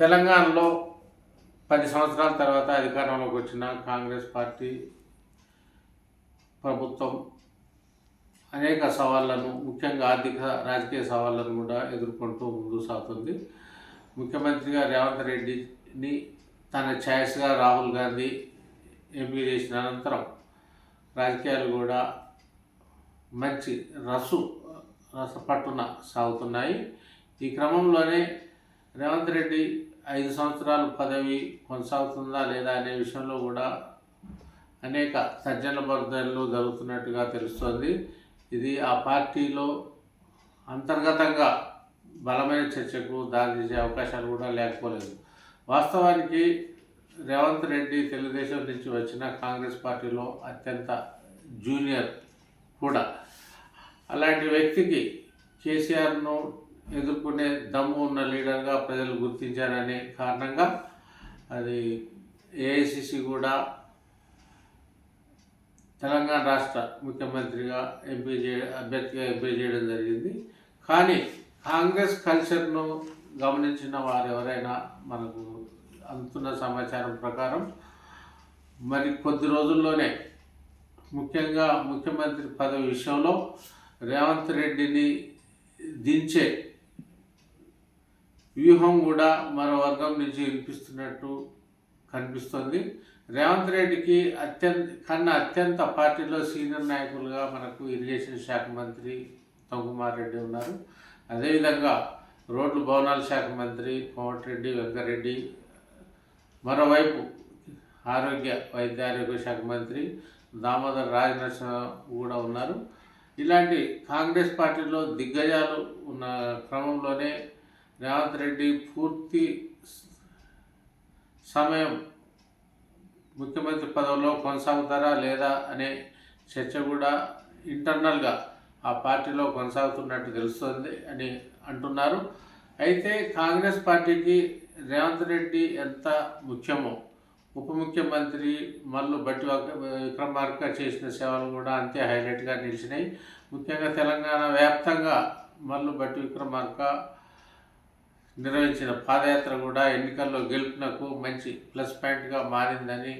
తెలంగాణలో పది సంవత్సరాల తర్వాత అధికారంలోకి వచ్చిన కాంగ్రెస్ పార్టీ ప్రభుత్వం అనేక సవాళ్ళను ముఖ్యంగా ఆర్థిక రాజకీయ సవాళ్ళను కూడా ఎదుర్కొంటూ ముందుకు సాగుతుంది. ముఖ్యమంత్రిగా రేవంత్ రెడ్డిని తన ఛాయిస్గా రాహుల్ గాంధీ ఎంపీ చేసిన అనంతరం రాజకీయాలు కూడా మంచి రసు రసపట్టున సాగుతున్నాయి. ఈ క్రమంలోనే రేవంత్ రెడ్డి ఐదు సంవత్సరాలు పదవి కొనసాగుతుందా లేదా అనే విషయంలో కూడా అనేక సజ్జన బర్ధనలు జరుగుతున్నట్టుగా తెలుస్తోంది. ఇది ఆ పార్టీలో అంతర్గతంగా బలమైన చర్చకు దారితీసే అవకాశాలు కూడా లేకపోలేదు. వాస్తవానికి రేవంత్ రెడ్డి తెలుగుదేశం నుంచి వచ్చిన కాంగ్రెస్ పార్టీలో అత్యంత జూనియర్ కూడా. అలాంటి వ్యక్తికి కేసీఆర్ను ఎదుర్కొనే దమ్ము ఉన్న లీడర్గా ప్రజలు గుర్తించారనే కారణంగా అది ఏఐసిసి కూడా తెలంగాణ రాష్ట్ర ముఖ్యమంత్రిగా ఎంపీ చే అభ్యర్థిగా ఎంపీ చేయడం జరిగింది. కానీ కాంగ్రెస్ కల్చర్ను గమనించిన వారు ఎవరైనా మనకు అందుతున్న సమాచారం ప్రకారం మరి కొద్ది రోజుల్లోనే ముఖ్యంగా ముఖ్యమంత్రి పదవి విషయంలో రేవంత్ రెడ్డిని దించే వ్యూహం కూడా మరో వర్గం నుంచి వినిపిస్తున్నట్టు కనిపిస్తుంది. రేవంత్ రెడ్డికి అత్యంత కన్నా అత్యంత పార్టీలో సీనియర్ నాయకులుగా మనకు ఇరిగేషన్ శాఖ మంత్రి ఉత్తమ్ రెడ్డి ఉన్నారు. అదేవిధంగా రోడ్లు భవనాల శాఖ మంత్రి కోమటిరెడ్డి వెంకరెడ్డి మరోవైపు ఆరోగ్య వైద్య ఆరోగ్య శాఖ మంత్రి దామోదర్ రాజనరసింహ కూడా ఉన్నారు. ఇలాంటి కాంగ్రెస్ పార్టీలో దిగ్గజాలు ఉన్న క్రమంలోనే రేవంత్ రెడ్డి పూర్తి సమయం ముఖ్యమంత్రి పదవిలో కొనసాగుతారా లేదా అనే చర్చ కూడా ఇంటర్నల్గా ఆ పార్టీలో కొనసాగుతున్నట్టు తెలుస్తుంది అని అంటున్నారు. అయితే కాంగ్రెస్ పార్టీకి రేవంత్ రెడ్డి ఎంత ముఖ్యమో ఉప ముఖ్యమంత్రి మల్లు బట్టి విక్రమార్క చేసిన సేవలు కూడా అంతే హైలైట్గా నిలిచినాయి. ముఖ్యంగా తెలంగాణ వ్యాప్తంగా మల్లు బట్టి విక్రమార్క నిర్వహించిన పాదయాత్ర కూడా ఎన్నికల్లో గెలుపునకు మంచి ప్లస్ పాయింట్గా మారిందని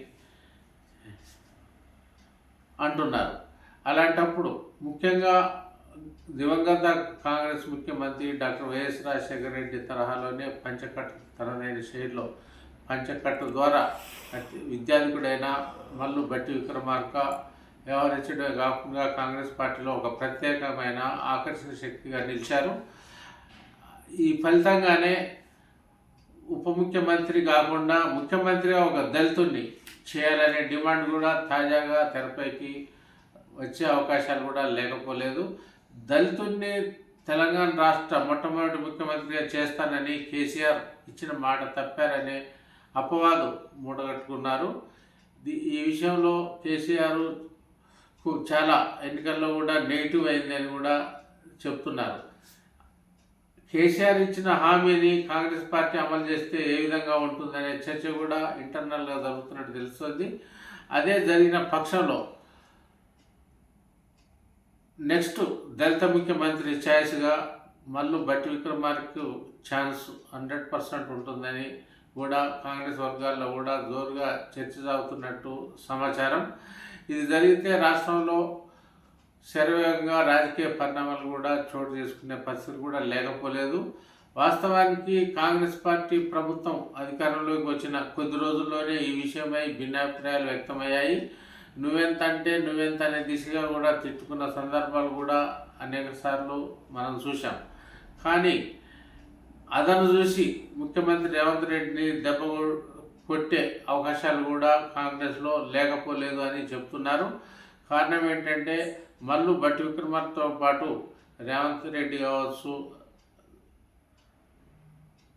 అంటున్నారు. అలాంటప్పుడు ముఖ్యంగా దివంగత కాంగ్రెస్ ముఖ్యమంత్రి డాక్టర్ వైఎస్ రాజశేఖర రెడ్డి తరహాలోనే పంచకట్టు తనదైన శైలిలో పంచకట్టు ద్వారా విద్యార్థికుడైన విద్యాధికుడైన మల్లు బట్టి విక్రమార్క వ్యవహరించడమే కాకుండా కాంగ్రెస్ పార్టీలో ఒక ప్రత్యేకమైన ఆకర్షణ శక్తిగా నిలిచారు. ఈ ఫలితంగానే ఉప ముఖ్యమంత్రి కాకుండా ముఖ్యమంత్రిగా ఒక దళితుడిని చేయాలనే డిమాండ్ కూడా తాజాగా తెరపైకి వచ్చే అవకాశాలు కూడా లేకపోలేదు. దళితుడిని తెలంగాణ రాష్ట్ర మొట్టమొదటి ముఖ్యమంత్రిగా చేస్తానని కేసీఆర్ ఇచ్చిన మాట తప్పారనే అపవాదు మూటగట్టుకున్నారు. ఈ విషయంలో కేసీఆర్కు చాలా ఎన్నికల్లో కూడా నెగిటివ్ అయిందని కూడా చెప్తున్నారు. కేసీఆర్ ఇచ్చిన హామీని కాంగ్రెస్ పార్టీ అమలు చేస్తే ఏ విధంగా ఉంటుందనే చర్చ కూడా ఇంటర్నల్గా జరుగుతున్నట్టు తెలుస్తుంది. అదే జరిగిన పక్షంలో నెక్స్ట్ దళిత ముఖ్యమంత్రి ఛాయిస్గా మల్లు బట్టి విక్రమార్కు ఛాన్స్ హండ్రెడ్ పర్సెంట్ ఉంటుందని కూడా కాంగ్రెస్ వర్గాల్లో కూడా జోరుగా చర్చ సాగుతున్నట్టు సమాచారం. ఇది జరిగితే రాష్ట్రంలో శరవేగంగా రాజకీయ పరిణామాలు కూడా చోటు చేసుకునే పరిస్థితి కూడా లేకపోలేదు. వాస్తవానికి కాంగ్రెస్ పార్టీ ప్రభుత్వం అధికారంలోకి వచ్చిన కొద్ది రోజుల్లోనే ఈ విషయమై భిన్నాభిప్రాయాలు వ్యక్తమయ్యాయి. నువ్వెంత అంటే నువ్వెంత అనే దిశగా కూడా తిట్టుకున్న సందర్భాలు కూడా అనేక సార్లు మనం చూసాం కానీ అదను చూసి ముఖ్యమంత్రి రేవంత్ రెడ్డిని దెబ్బ కొట్టే అవకాశాలు కూడా కాంగ్రెస్లో లేకపోలేదు అని చెప్తున్నారు. కారణం ఏంటంటే మల్లు భట్టి విక్రమార్కతో పాటు రేవంత్ రెడ్డి కావచ్చు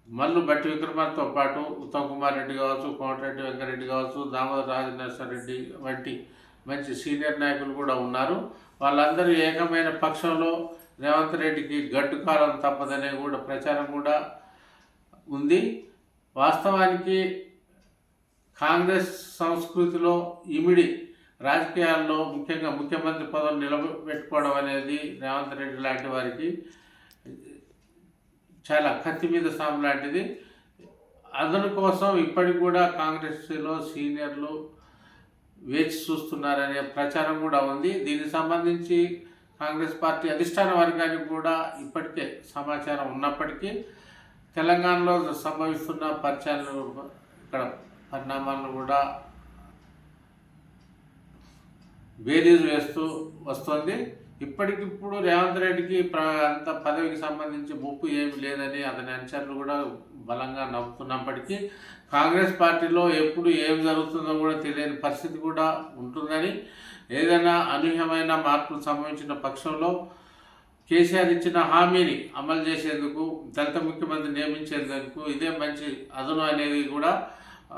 మల్లు భట్టి విక్రమార్కతో పాటు ఉత్తమ్ కుమార్ రెడ్డి కావచ్చు కోమటిరెడ్డి వెంకరెడ్డి కావచ్చు దామోదర రాజనరసింహ రెడ్డి వంటి మంచి సీనియర్ నాయకులు కూడా ఉన్నారు. వాళ్ళందరూ ఏకమైన పక్షంలో రేవంత్ రెడ్డికి గడ్డు కాలం తప్పదనే కూడా ప్రచారం కూడా ఉంది. వాస్తవానికి కాంగ్రెస్ సంస్కృతిలో ఇమిడి రాజకీయాల్లో ముఖ్యంగా ముఖ్యమంత్రి పదవి నిలబెట్టుకోవడం అనేది రేవంత్ రెడ్డి లాంటి వారికి చాలా కత్తి మీద సాము లాంటిది. అదను కోసం ఇప్పటికి కూడా కాంగ్రెస్లో సీనియర్లు వేచి చూస్తున్నారనే ప్రచారం కూడా ఉంది. దీనికి సంబంధించి కాంగ్రెస్ పార్టీ అధిష్టాన వర్గానికి కూడా ఇప్పటికే సమాచారం ఉన్నప్పటికీ తెలంగాణలో సంభవిస్తున్న పరిచయాలు ఇక్కడ పరిణామాలను కూడా బేరీజు వేస్తూ వస్తోంది. ఇప్పటికిప్పుడు రేవంత్ రెడ్డికి ప్ర అంత పదవికి సంబంధించి ముప్పు ఏమి లేదని అతని అనుచరులు కూడా బలంగా నవ్వుతున్నప్పటికీ కాంగ్రెస్ పార్టీలో ఎప్పుడు ఏం జరుగుతుందో కూడా తెలియని పరిస్థితి కూడా ఉంటుందని ఏదైనా అనూహ్యమైన మార్పులు సంభవించిన పక్షంలో కేసీఆర్ ఇచ్చిన హామీని అమలు చేసేందుకు దళిత ముఖ్యమంత్రి నియమించేందుకు ఇదే మంచి అదును అనేది కూడా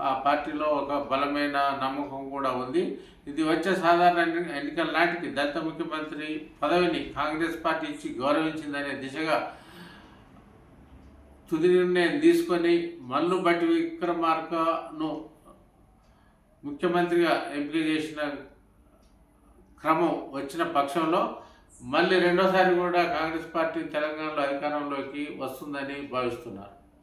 ఆ పార్టీలో ఒక బలమైన నమ్మకం కూడా ఉంది. ఇది వచ్చే సాధారణ ఎన్నికల నాటికి దళిత ముఖ్యమంత్రి పదవిని కాంగ్రెస్ పార్టీ ఇచ్చి గౌరవించిందనే దిశగా తుది నిర్ణయం తీసుకొని మల్లు బట్టి విక్రమార్కను ముఖ్యమంత్రిగా ఎంపిక చేసిన క్రమం వచ్చిన పక్షంలో మళ్ళీ రెండోసారి కూడా కాంగ్రెస్ పార్టీ తెలంగాణలో అధికారంలోకి వస్తుందని భావిస్తున్నారు.